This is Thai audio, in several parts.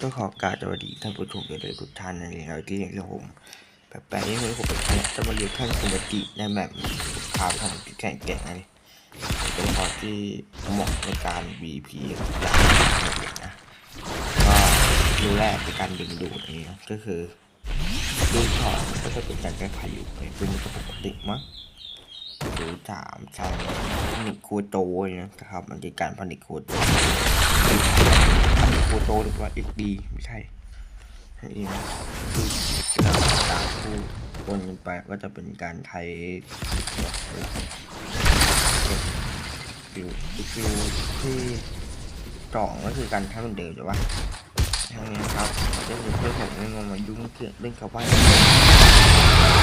ต้องขอกรารสวัสดีท่านผู้ชมเลยทุกท่านในั่นเองเราที่อย่างที่ผมแบบแปลนี้คือผมเป็นแค่จะมาเรียนขั้นคุณจิในแบบพาของแข่งแก่งนะนี่เป็นพอที่เหมาะในการ VP จากเด็กนะก็ดูแรกเป็นการดึงดูดนี้ก็คือดูถอดก็จะเป็นการแก้ไขอยู่ในเป็นปกติมั้ง หรือถามใช่ผลิตโคโตนะครับ มันคือการผลิตโคโตอันนี้โตหรือว่า XD ไม่ใช่นั่นเองคือเราการพูดวนกันไปก็จะเป็นการไทยฟิวฟิวที่สองก็คือการทำเหมือนเดิมแต่ว่าทางนี้ครับเรื่องเพื่อผมเรื่มายุ่งเกี่ยวเรื่องกับว่าผ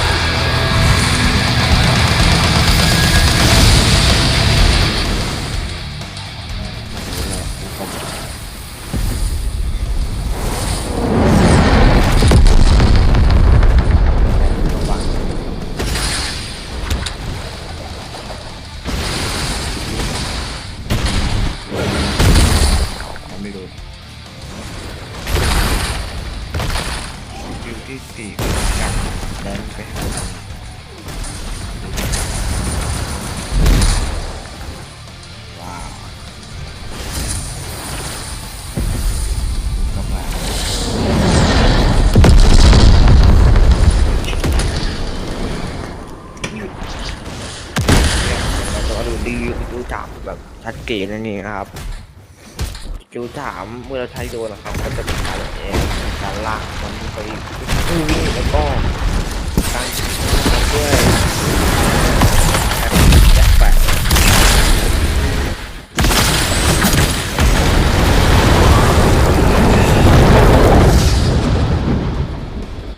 ไม่รู้ฟิวที่สี่คือการเดินไปหาว้าวเข้ามาหยุดเนี่ยเราต้องดูดีดูจับแบบชัดเจนนั่นเองครับ คิวสามเมื่อเราใช้โดนนะครับ ก็จะเป็นการเองการลากมันไปวิ่ง